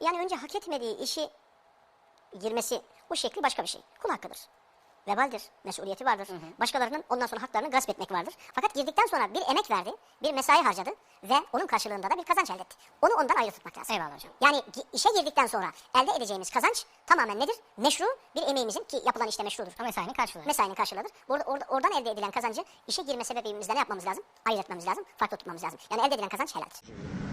Yani önce hak etmediği işi girmesi, bu şekli başka bir şey. Kul hakkıdır. Vebaldir, mesuliyeti vardır. Başkalarının ondan sonra haklarını gasp etmek vardır. Fakat girdikten sonra bir emek verdi, bir mesai harcadı ve onun karşılığında da bir kazanç elde etti. Onu ondan ayrı tutmak lazım. Eyvallah hocam. Yani işe girdikten sonra elde edeceğimiz kazanç tamamen nedir? Meşru bir emeğimizin ki yapılan işte meşrudur. O mesainin karşılığı. Mesainin karşılığıdır. Burada, orada, oradan elde edilen kazancı işe girme sebebimizde ne yapmamız lazım? Ayırt etmemiz lazım, farklı tutmamız lazım. Yani elde edilen kazanç helaldir.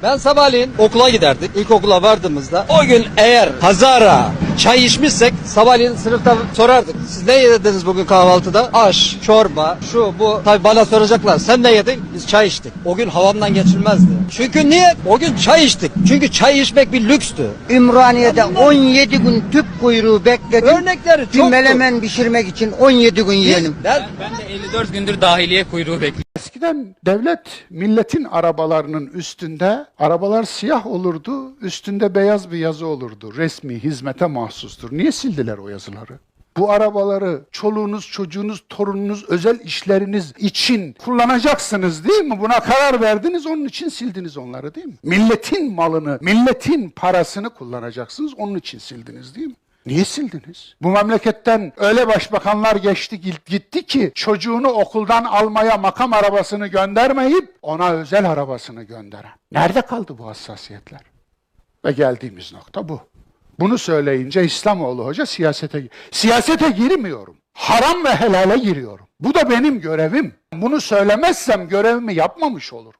Ben sabahleyin okula giderdik. İlkokula vardığımızda o gün eğer kazara çay içmişsek sabahleyin sınıfta sorardık. Siz ne yediniz bugün kahvaltıda? Aş, çorba, şu bu. Tabi bana soracaklar. Sen ne yedin? Biz çay içtik. O gün havamdan geçilmezdi. Çünkü niye? O gün çay içtik. Çünkü çay içmek bir lükstü. Ümraniye'de 17 gün tüp kuyruğu bekledim. Örnekleri Bir çoktu. melemen pişirmek için 17 gün yiyelim. Ben, Ben de 54 gündür dahiliye kuyruğu bekliyorum. Eskiden devlet milletin arabalarının üstünde arabalar siyah olurdu, üstünde beyaz bir yazı olurdu. Resmi hizmete mahsustur. Niye sildiler o yazıları? Bu arabaları çoluğunuz, çocuğunuz, torununuz, özel işleriniz için kullanacaksınız değil mi? Buna karar verdiniz, onun için sildiniz onları değil mi? Milletin malını, milletin parasını kullanacaksınız, onun için sildiniz değil mi? Niye sildiniz? Bu memleketten öyle başbakanlar geçti gitti ki çocuğunu okuldan almaya makam arabasını göndermeyip ona özel arabasını gönderen. Nerede kaldı bu hassasiyetler? Ve geldiğimiz nokta bu. Bunu söyleyince İslamoğlu Hoca siyasete siyasete girmiyorum. Haram ve helale giriyorum. Bu da benim görevim. Bunu söylemezsem görevimi yapmamış olurum.